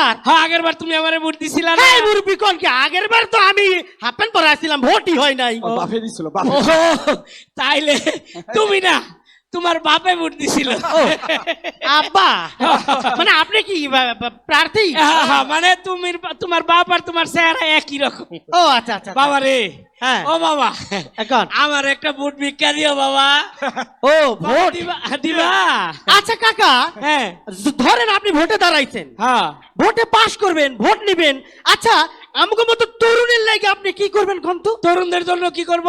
বার হ্যাঁ আগের বার তুমি আমারে ভোট দিছিলা না? হ্যাঁ মুরব্বী কোন কি আগের বার তো আমি হাফ প্যান্ট পরে আসছিলাম ভোটই হয় নাই। বাফে দিছিল বাফে তাইলে তুমি না তোমার বাপে ভোট দিছিল। আব্বা? মানে আপনি কি প্রার্থী? হ্যাঁ, হ্যাঁ, মানে তুমি তোমার বাপ আর তোমার চেহারা একই রকম। ও আচ্ছা আচ্ছা বাবা রে। হ্যাঁ। ও বাবা এখন? আমার একটা বুট ভিক্ষা দিও বাবা। ও ভোট? দিবা দিবা। আচ্ছা কাকা হ্যাঁ। ধরেন আপনি ভোটে দাঁড়াইছেন। হ্যাঁ। ভোটে পাশ করবেন ভোট নিবেন। আচ্ছা আমাকে মতো তরুণের লাগে আপনি কি করবেন কন্তু? তরুণদের জন্য কি করব?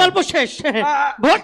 গল্প শেষ। ভোট